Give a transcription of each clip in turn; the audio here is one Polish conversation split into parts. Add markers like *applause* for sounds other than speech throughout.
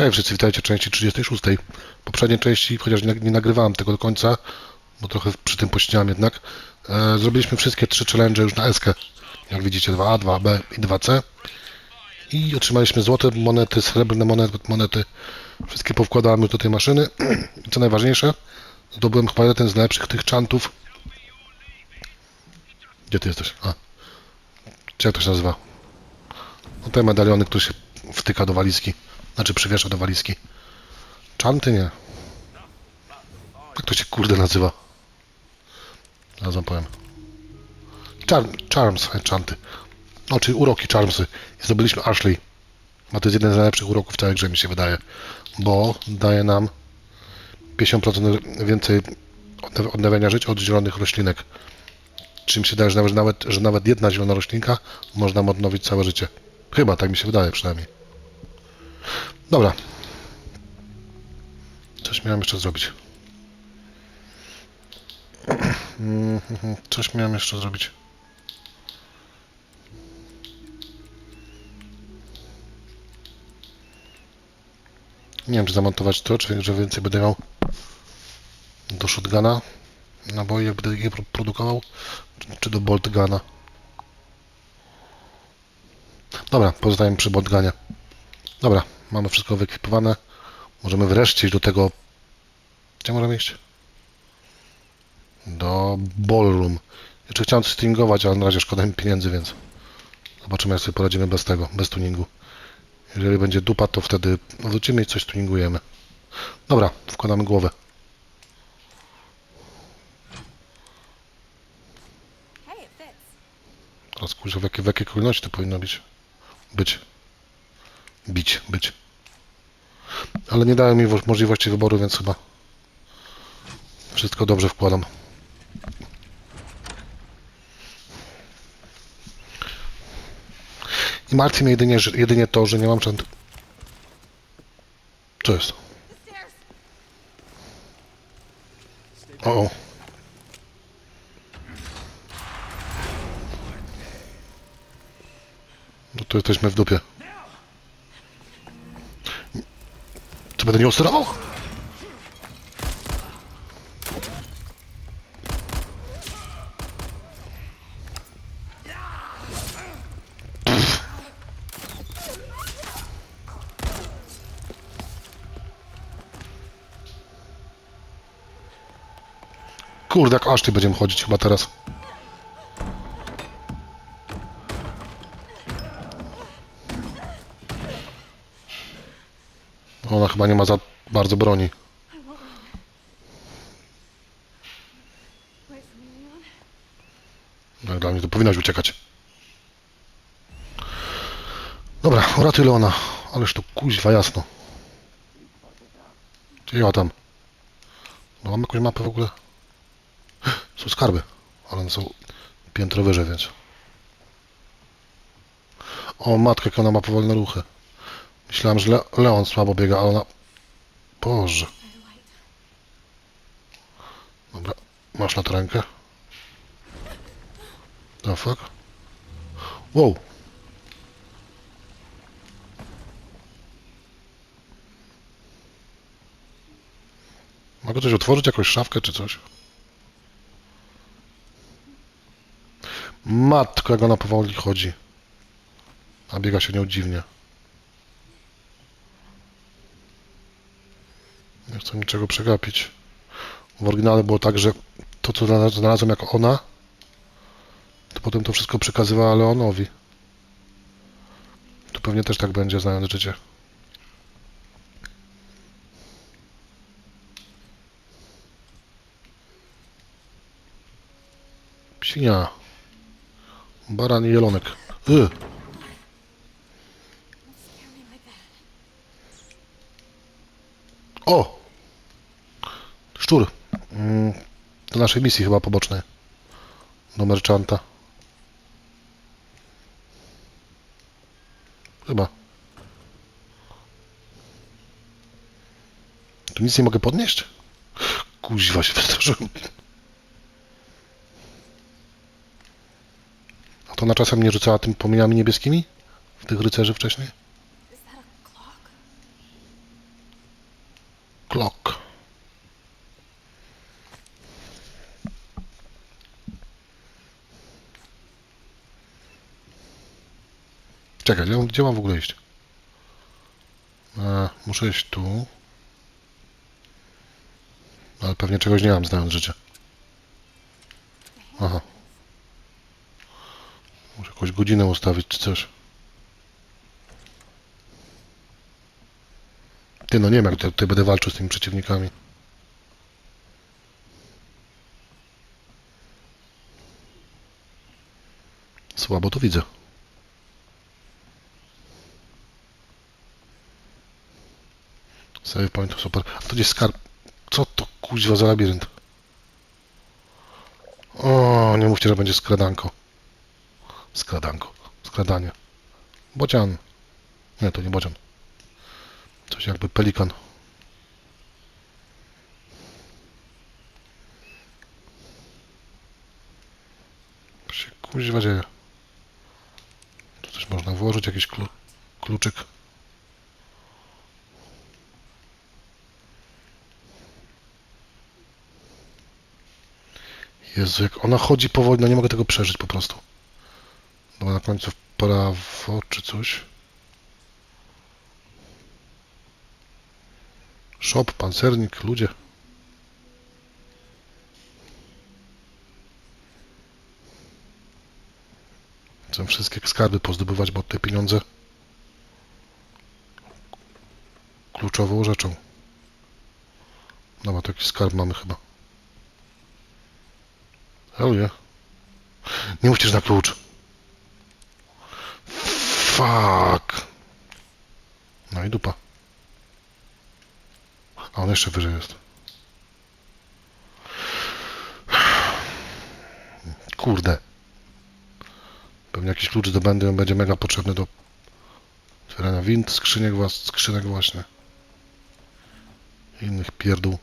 Hej, wszyscy witajcie w części 36. Poprzedniej części, chociaż nie, nagrywałem tego do końca, bo trochę przy tym pościnałem jednak, e, zrobiliśmy wszystkie trzy challenge już na eskę. Jak widzicie 2A, 2B i 2C. I otrzymaliśmy złote monety, srebrne monety, monety. Wszystkie powkładałem już do tej maszyny. *clears throat* I co najważniejsze, zdobyłem chyba jeden z najlepszych tych czantów. Gdzie ty jesteś? A. Jak to się nazywa? No te medaliony, które się wtyka do walizki. Znaczy przywiesza do walizki. Czanty nie. Jak to się kurde nazywa? Zaraz wam powiem. Charm, charms, czanty. No, czyli uroki Charmsy. I zdobyliśmy Ashley. A to jest jeden z najlepszych uroków w całej grze, mi się wydaje. Bo daje nam 50% więcej odnaw- odnawiania życia od zielonych roślinek. Czym się daje, że nawet, że nawet, jedna zielona roślinka można odnowić całe życie. Chyba, tak mi się wydaje przynajmniej. Dobra. Coś miałem jeszcze zrobić. Coś miałem jeszcze zrobić. Nie wiem, czy zamontować to, czy że więcej będę miał do shotguna naboi, jak będę je pro- produkował, czy- do boltguna. Dobra, pozostajemy przy boltgunie. Dobra, mamy wszystko wyekwipowane. Możemy wreszcie iść do tego... Gdzie możemy iść? Do ballroom. Jeszcze chciałem coś tuningować, ale na razie szkoda mi pieniędzy, więc zobaczymy jak sobie poradzimy bez tego, bez tuningu. Jeżeli będzie dupa, to wtedy wrócimy i coś tuningujemy. Dobra, wkładamy głowę. Teraz kurczę, w jakiej, w jakiej kolejności to powinno być? Być. Bić, być. Ale nie dałem mi wo- możliwości wyboru, więc chyba wszystko dobrze wkładam. I martwi mnie jedynie, jedynie to, że nie mam częt... Co jest? O, o. No to jesteśmy w dupie. Co będę nie ostrował? Kurde, jak aż ty będziemy chodzić chyba teraz. Chyba nie ma za bardzo broni. No, dla mnie to powinnaś uciekać. Dobra, uratuj Leona. Ależ to kuźwa jasno. Gdzie ja tam? No mam jakąś mapę w ogóle? Są skarby, ale one są piętro wyżej, więc... O matko, jak ona ma powolne ruchy. Myślałem, że Le Leon słabo biega, ale ona... Boże. Dobra, masz na to rękę. The fuck? Wow. Mogę coś otworzyć, jakąś szafkę czy coś? Matko, jak ona powoli chodzi. A biega się nią dziwnie. Nie chcę niczego przegapić. W oryginale było tak, że to, co znalaz- znalazłem jako ona, to potem to wszystko przekazywała Leonowi. Tu pewnie też tak będzie, znając życie. Psinia. Baran i jelonek. Y. naszej misji chyba pobocznej. Do merchanta. Chyba. Tu nic nie mogę podnieść? Kuźwa się wystraszyłem. A to na czasem nie rzucała tym płomieniami niebieskimi? W tych rycerzy wcześniej? Czekaj, gdzie, gdzie mam w ogóle iść? E, muszę iść tu. Ale pewnie czegoś nie mam, znając życie. Aha. Muszę jakąś godzinę ustawić, czy coś. Ty, no nie wiem, jak tutaj, tutaj będę walczył z tymi przeciwnikami. Słabo to widzę. Save point, super. A to gdzieś skarb. Co to kuźwa za labirynt? O, nie mówcie, że będzie skradanko. Skradanko. Skradanie. Bocian. Nie, to nie bocian. Coś jakby pelikan. Się kuźwa dzieje? Tu coś można włożyć, jakiś klu kluczyk. Jezu, jak ona chodzi powoli, no nie mogę tego przeżyć po prostu. Dobra, na końcu w prawo czy coś. Shop, pancernik, ludzie. Chcę wszystkie skarby pozdobywać, bo te pieniądze kluczową rzeczą. Dobra, taki skarb mamy chyba. Hell yeah. Nie że na klucz. Fuck. No i dupa. A on jeszcze wyżej jest. Kurde. Pewnie jakiś klucz zdobędę, on będzie mega potrzebny do otwierania wind, skrzynek właśnie. Innych pierdół.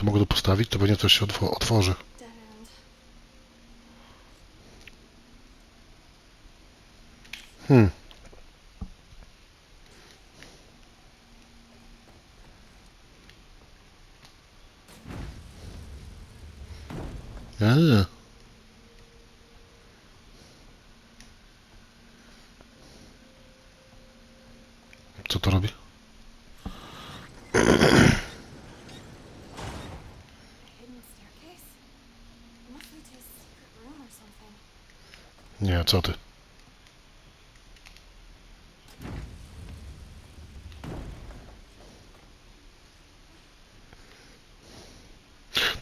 To tu mogę to postawić, to pewnie coś się otwo- otworzy. Hmm. Nie. Co to robi? Hidden staircase? Must lead to a secret room or something. Nie, co ty?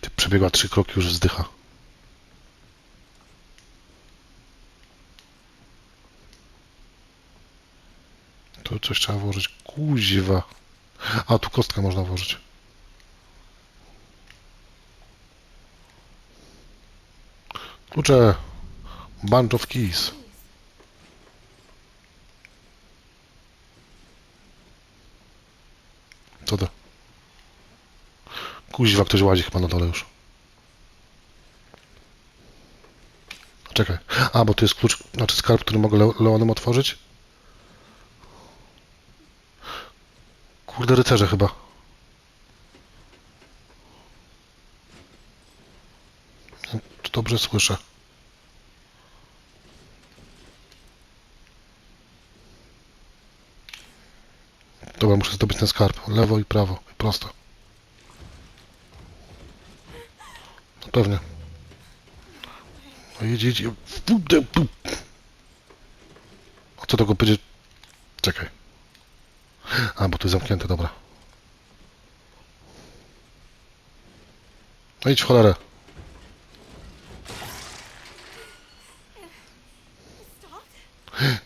Ty przebiegła trzy kroki, już wzdycha. Tu coś trzeba włożyć. Kuźwa. A, tu kostkę można włożyć. Klucze. Bunch of keys. Co to? Kuźwa, ktoś łazi chyba na dole już. Czekaj. A, bo to jest klucz, znaczy skarb, który mogę Le Leonem otworzyć? Kurde, rycerze chyba. Dobrze słyszę? Dobra, muszę zdobyć ten skarb. Lewo i prawo. Prosto. No pewnie. No jedź, jedź. A co tego będzie... Czekaj. A, bo tu jest zamknięte, dobra. No idź w cholerę.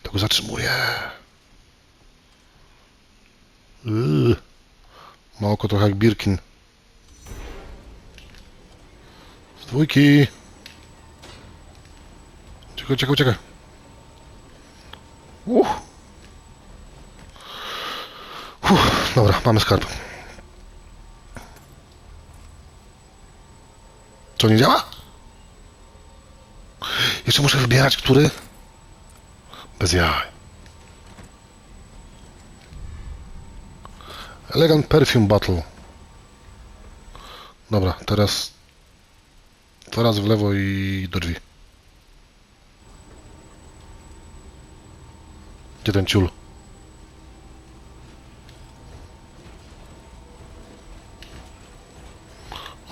To go zatrzymuje. Yy. Ma oko trochę jak Birkin. Z dwójki. Czekaj, czekaj, czekaj. Uff. Uff. Dobra, mamy skarb. Co nie działa? Jeszcze muszę wybierać, który? Bez jaj. Elegant Perfume Battle. Dobra, teraz teraz w lewo i do drzwi. Gdzie ten ciul?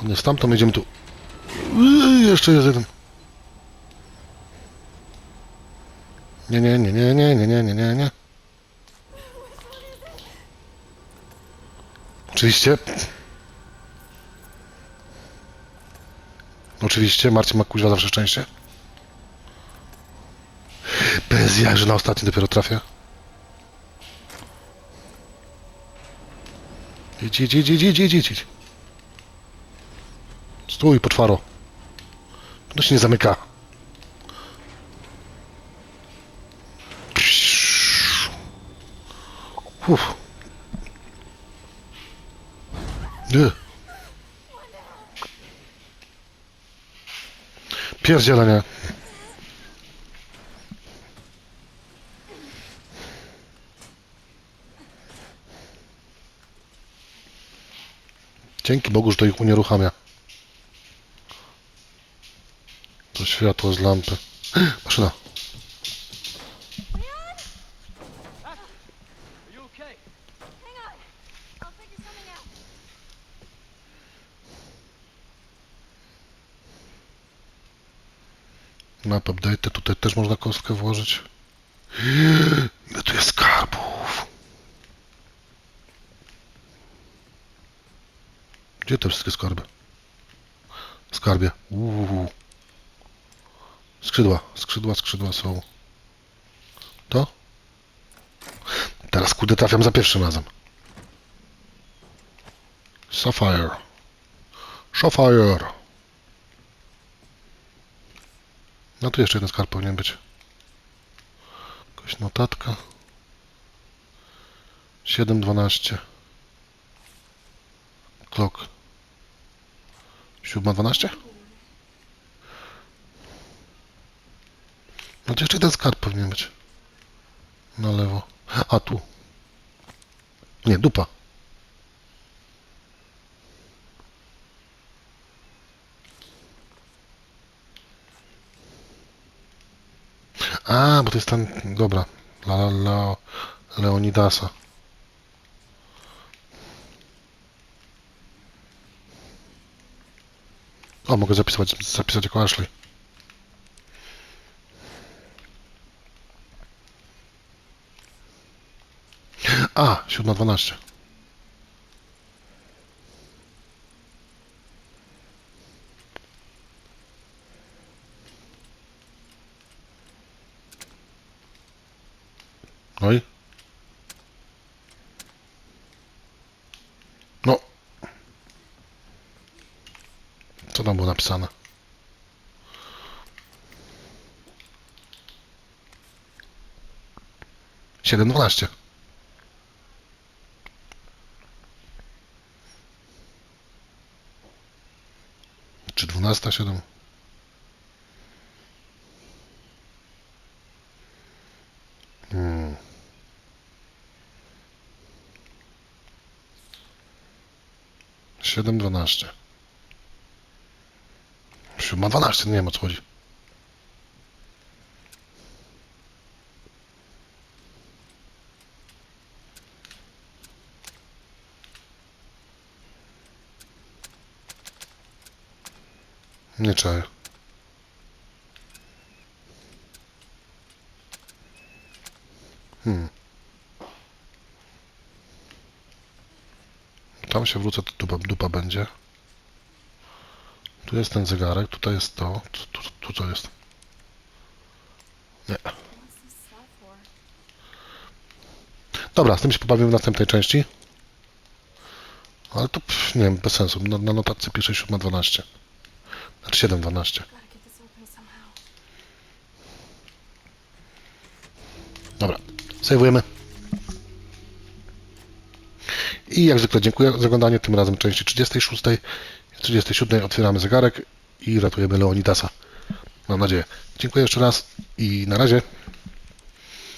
On jest tam, to my idziemy tu. Yy, jeszcze jest jeden. Nie, nie, nie, nie, nie, nie, nie, nie, nie, Oczywiście. Oczywiście, Marcin ma kuźwa zawsze szczęście. Bez jaj, że na ostatni dopiero trafię. Idź, idź, idź, idź, idź, idź, idź. Stój, poczwaro. To się nie zamyka. Uff. Nie. Pierdzielenie. Dzięki Bogu, że to ich unieruchamia. To światło z lampy. *gasps* Maszyna. Też można kostkę włożyć. Ile tu jest skarbów? Gdzie te wszystkie skarby? Skarbie. Uuu. Skrzydła, skrzydła, skrzydła są. To? Teraz kurde trafiam za pierwszym razem. Sapphire. Sapphire. No tu jeszcze jeden skarb powinien być. Jakaś notatka. 7.12. Clock. 7.12? No to jeszcze jeden skarb powinien być. Na lewo. A tu. Nie, dupa. A, bo to jest ten. Dobra. La, la, la, Leonidasa. O, mogę zapisać, zapisać jako Ashley. A, 7.12. I? No. Co tam było napisane? Siedem dwanaście. Czy dwunasta siedem? 7, 12. 7, 12, nie wiem o co chodzi. Nie czaję. Hmm. Tam się wrócę, to dupa, dupa będzie. Tu jest ten zegarek, tutaj jest to. Tu, tu, tu co jest? Nie. Dobra, z tym się pobawimy w następnej części. Ale to, pff, nie wiem, bez sensu. Na, na notatce pisze 7.12. Znaczy 7.12. Gotta get this open somehow. Dobra, sejwujemy. I jak zwykle dziękuję za oglądanie, tym razem części 36. W 37 otwieramy zegarek i ratujemy Leonidasa. Mam nadzieję. Dziękuję jeszcze raz i na razie.